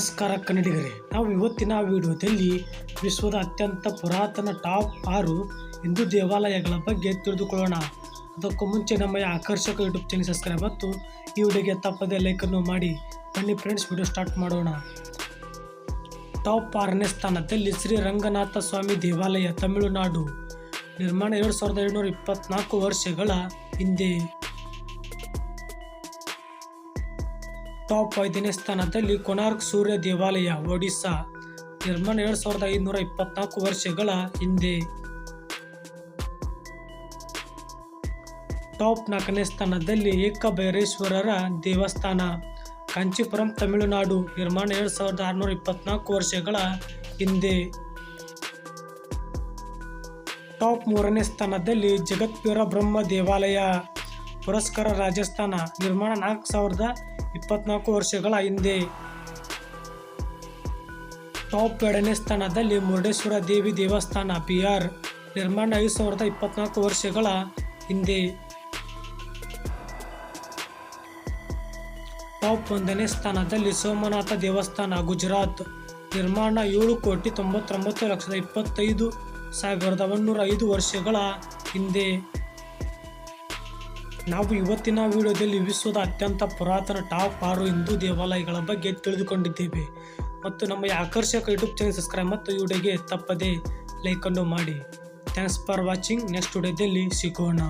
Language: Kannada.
ನಮಸ್ಕಾರ ಕನ್ನಡಿಗರೇ, ನಾವು ಇವತ್ತಿನ ವಿಡಿಯೋದಲ್ಲಿ ವಿಶ್ವದ ಅತ್ಯಂತ ಪುರಾತನ ಟಾಪ್ ಆರು ಹಿಂದೂ ದೇವಾಲಯಗಳ ಬಗ್ಗೆ ತಿಳಿದುಕೊಳ್ಳೋಣ. ಅದಕ್ಕೂ ಮುಂಚೆ ನಮ್ಮ ಆಕರ್ಷಕ ಯೂಟ್ಯೂಬ್ ಚಾನಲ್ ಸಬ್ಸ್ಕ್ರೈಬ್ ಮತ್ತು ಈ ವಿಡಿಯೋಗೆ ತಪ್ಪದೇ ಲೈಕನ್ನು ಮಾಡಿ. ಬನ್ನಿ ಫ್ರೆಂಡ್ಸ್ ವಿಡಿಯೋ ಸ್ಟಾರ್ಟ್ ಮಾಡೋಣ. ಟಾಪ್ ಆರನೇ ಸ್ಥಾನದಲ್ಲಿ ಶ್ರೀ ರಂಗನಾಥ ಸ್ವಾಮಿ ದೇವಾಲಯ, ತಮಿಳುನಾಡು. ನಿರ್ಮಾಣ ಎರಡು ಸಾವಿರದ ಏಳುನೂರ ಇಪ್ಪತ್ನಾಲ್ಕು ವರ್ಷಗಳ ಹಿಂದೆ. ಟಾಪ್ ಐದನೇ ಸ್ಥಾನದಲ್ಲಿ ಕೊನಾರ್ಕ್ ಸೂರ್ಯ ದೇವಾಲಯ, ಒಡಿಸ್ಸಾ ನಿರ್ಮಾಣ ಎರಡು ಸಾವಿರದ ಐದುನೂರ ಇಪ್ಪತ್ನಾಲ್ಕು ವರ್ಷಗಳ ಹಿಂದೆ. ಟಾಪ್ ನಾಲ್ಕನೇ ಸ್ಥಾನದಲ್ಲಿ ಏಕಭೈರೇಶ್ವರರ ದೇವಸ್ಥಾನ, ಕಾಂಚೀಪುರಂ, ತಮಿಳುನಾಡು ನಿರ್ಮಾಣ ಎರಡು ಸಾವಿರದ ಆರುನೂರ ಇಪ್ಪತ್ನಾಲ್ಕು ವರ್ಷಗಳ ಹಿಂದೆ. ಟಾಪ್ ಮೂರನೇ ಸ್ಥಾನದಲ್ಲಿ ಜಗತ್ಪೀರ ಬ್ರಹ್ಮ ದೇವಾಲಯ, ಪುರಸ್ಕಾರ ರಾಜಸ್ಥಾನ, ನಿರ್ಮಾಣ ನಾಲ್ಕು ಸಾವಿರದ ಇಪ್ಪತ್ನಾಲ್ಕು ವರ್ಷಗಳ ಹಿಂದೆ ಟಾಪ್ ಎರಡನೇ ಸ್ಥಾನದಲ್ಲಿ ಮುರುಡೇಶ್ವರ ದೇವಿ ದೇವಸ್ಥಾನ ಬಿಹಾರ್ ನಿರ್ಮಾಣ ಐದು ಸಾವಿರದ ಇಪ್ಪತ್ನಾಲ್ಕು ವರ್ಷಗಳ ಹಿಂದೆ. ಟಾಪ್ ಒಂದನೇ ಸ್ಥಾನದಲ್ಲಿ ಸೋಮನಾಥ ದೇವಸ್ಥಾನ ಗುಜರಾತ್ ನಿರ್ಮಾಣ ಏಳು ಕೋಟಿ ತೊಂಬತ್ತೊಂಬತ್ತು ಲಕ್ಷದ ಇಪ್ಪತ್ತೈದು ಸಾವಿರದ ಒಂನ್ನೂರ ಐದು ವರ್ಷಗಳ ಹಿಂದೆ. ನಾವು ಇವತ್ತಿನ ವಿಡಿಯೋದಲ್ಲಿ ವಿಶ್ವದ ಅತ್ಯಂತ ಪುರಾತನ ಟಾಪ್ ಆರು ಹಿಂದೂ ದೇವಾಲಯಗಳ ಬಗ್ಗೆ ತಿಳಿದುಕೊಂಡಿದ್ದೇವೆ. ಮತ್ತು ನಮ್ಮ ಆಕರ್ಷಕ ಯೂಟ್ಯೂಬ್ ಚಾನಲ್ ಸಬ್ಸ್ಕ್ರೈಬ್ ಮತ್ತು ವಿಡಿಯೋಗೆ ತಪ್ಪದೆ ಲೈಕನ್ನು ಮಾಡಿ. Thanks for watching. ನೆಕ್ಸ್ಟ್ ವಿಡಿಯೋದಲ್ಲಿ ಸಿಗೋಣ.